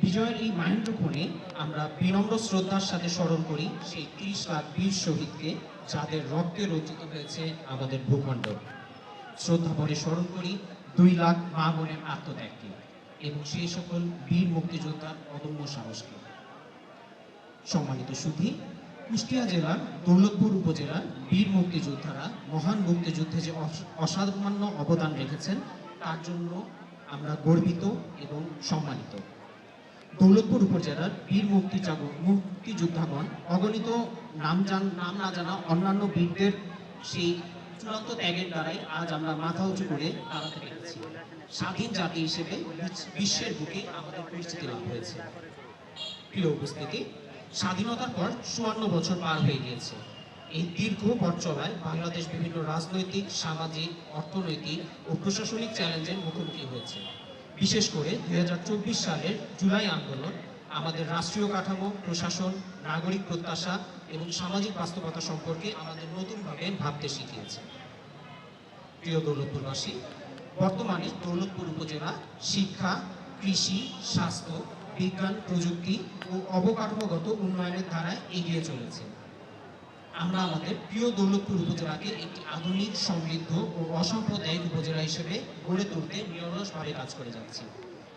বিজয়ের এই মাহেন্দ্রক্ষণে আমরা বিনম্র শ্রদ্ধার সাথে স্মরণ করি, সেই ত্রিশ লাখ বীর শহীদকে যাদের রক্তে রচিত হয়েছে আমাদের ভূখণ্ড শ্রদ্ধা ভরে স্মরণ করি, দুই লাখ মা বোনের আত্মত্যাগকে এবং সেই সকল বীর মুক্তিযোদ্ধার অদম্য সাহসকে। সম্মানিত সুধী, কুষ্টিয়া জেলার দৌলতপুর উপজেলার বীর মুক্তিযোদ্ধারা মহান মুক্তিযুদ্ধে যে অস- অসামান্য অবদান রেখেছেন, তার জন্য আমরা গর্বিত এবং সম্মানিত। দৌলতপুর উপজেলার বীর মুক্তি মুক্তিযোদ্ধাগণ, অগণিত নাম জান নাম না জানা অন্যান্য বীরদের সেই চূড়ান্ত ত্যাগের দ্বারাই আজ আমরা মাথা উঁচু করে দাঁড়াতে পেরেছি। স্বাধীন জাতি হিসেবে বিশ্বের বুকে আমাদের পরিচিতি লাভ হয়েছে। প্রিয় উপস্থিতি, স্বাধীনতার পর চুয়ান্ন বছর পার হয়ে গিয়েছে। এই দীর্ঘ চলায় বাংলাদেশ বিভিন্ন রাজনৈতিক, সামাজিক, অর্থনৈতিক ও প্রশাসনিক চ্যালেঞ্জের মুখোমুখি হয়েছে। বিশেষ করে দুই হাজার চব্বিশ সালের জুলাই আন্দোলন, আমাদের রাষ্ট্রীয় কাঠামো, প্রশাসন, নাগরিক প্রত্যাশা এবং সামাজিক বাস্তবতা সম্পর্কে আমাদের নতুনভাবে ভাবতে শিখিয়েছে। প্রিয় দৌলতপুরবাসী, বর্তমানে দৌলতপুর উপজেলা শিক্ষা, কৃষি, স্বাস্থ্য, বিজ্ঞান, প্রযুক্তি ও অবকাঠামোগত উন্নয়নের ধারায় এগিয়ে চলেছে। আমরা আমাদের প্রিয় দৌলতপুর উপজেলাকে একটি আধুনিক, সমৃদ্ধ ও অসাম্প্রদায়িক উপজেলা হিসেবে গড়ে তুলতে নিরলসভাবে কাজ করে যাচ্ছি।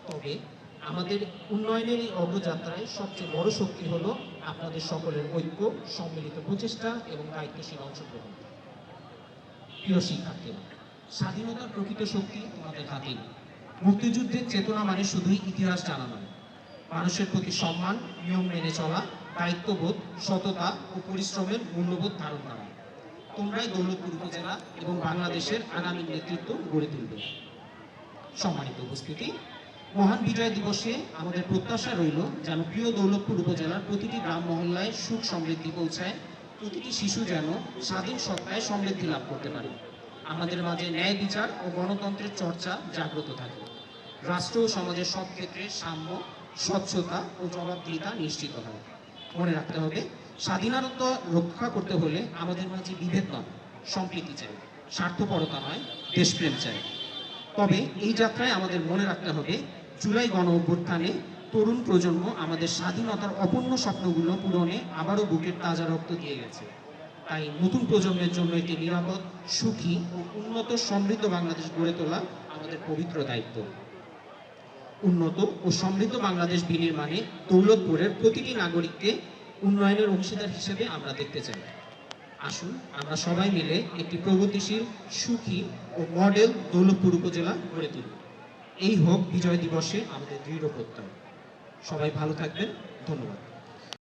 তবে আমাদের উন্নয়নের এই অগ্রযাত্রায় সবচেয়ে বড় শক্তি হলো আপনাদের সকলের ঐক্য, সম্মিলিত প্রচেষ্টা এবং দায়িত্বশীল অংশগ্রহণ। প্রিয় শিক্ষার্থীরা স্বাধীনতার প্রকৃত শক্তি তোমাদের হাতেই। মুক্তিযুদ্ধের চেতনা মানে শুধুই ইতিহাস জানা নয়। মানুষের প্রতি সম্মান, নিয়ম মেনে চলা দায়িত্ববোধ, সততা ও পরিশ্রমের মূল্যবোধ ধারণ করা। তোমরাই দৌলতপুর উপজেলা এবং বাংলাদেশের আগামী নেতৃত্ব গড়ে তুলবে। সম্মানিত উপস্থিতি, মহান বিজয় দিবসে আমাদের প্রত্যাশা রইল যেন প্রিয় দৌলতপুর উপজেলার প্রতিটি গ্রাম মহল্লায় সুখ সমৃদ্ধি পৌঁছায়, প্রতিটি শিশু যেন স্বাধীন সত্তায় সমৃদ্ধি লাভ করতে পারে। আমাদের মাঝে ন্যায় বিচার ও গণতন্ত্রের চর্চা জাগ্রত থাকে। রাষ্ট্র ও সমাজের সব ক্ষেত্রে সাম্য, স্বচ্ছতা ও জবাবদিহিতা নিশ্চিত হয়। মনে রাখতে হবে। স্বাধীনতা রক্ষা করতে হলে আমাদের মাঝে বিভেদ নয়, সম্প্রীতি চাই। স্বার্থপরতা নয়, দেশপ্রেম চাই। তবে এই যাত্রায় আমাদের মনে রাখতে হবে, জুলাই গণ অভ্যুত্থানে তরুণ প্রজন্ম আমাদের স্বাধীনতার অপূর্ণ স্বপ্নগুলো পূরণে আবারও বুকের তাজা রক্ত দিয়ে গেছে। তাই নতুন প্রজন্মের জন্য একটি নিরাপদ, সুখী ও উন্নত সমৃদ্ধ বাংলাদেশ গড়ে তোলা আমাদের পবিত্র দায়িত্ব। উন্নত ও সমৃদ্ধ বাংলাদেশ বিনির্মাণে দৌলতপুরের প্রতিটি নাগরিককে উন্নয়নের অংশীদার হিসেবে আমরা দেখতে চাই। আসুন, আমরা সবাই মিলে একটি প্রগতিশীল, সুখী ও মডেল দৌলতপুর উপজেলা গড়ে তুলি। এই হোক বিজয় দিবসে আমাদের দৃঢ় প্রত্যয়। সবাই ভালো থাকবেন। ধন্যবাদ।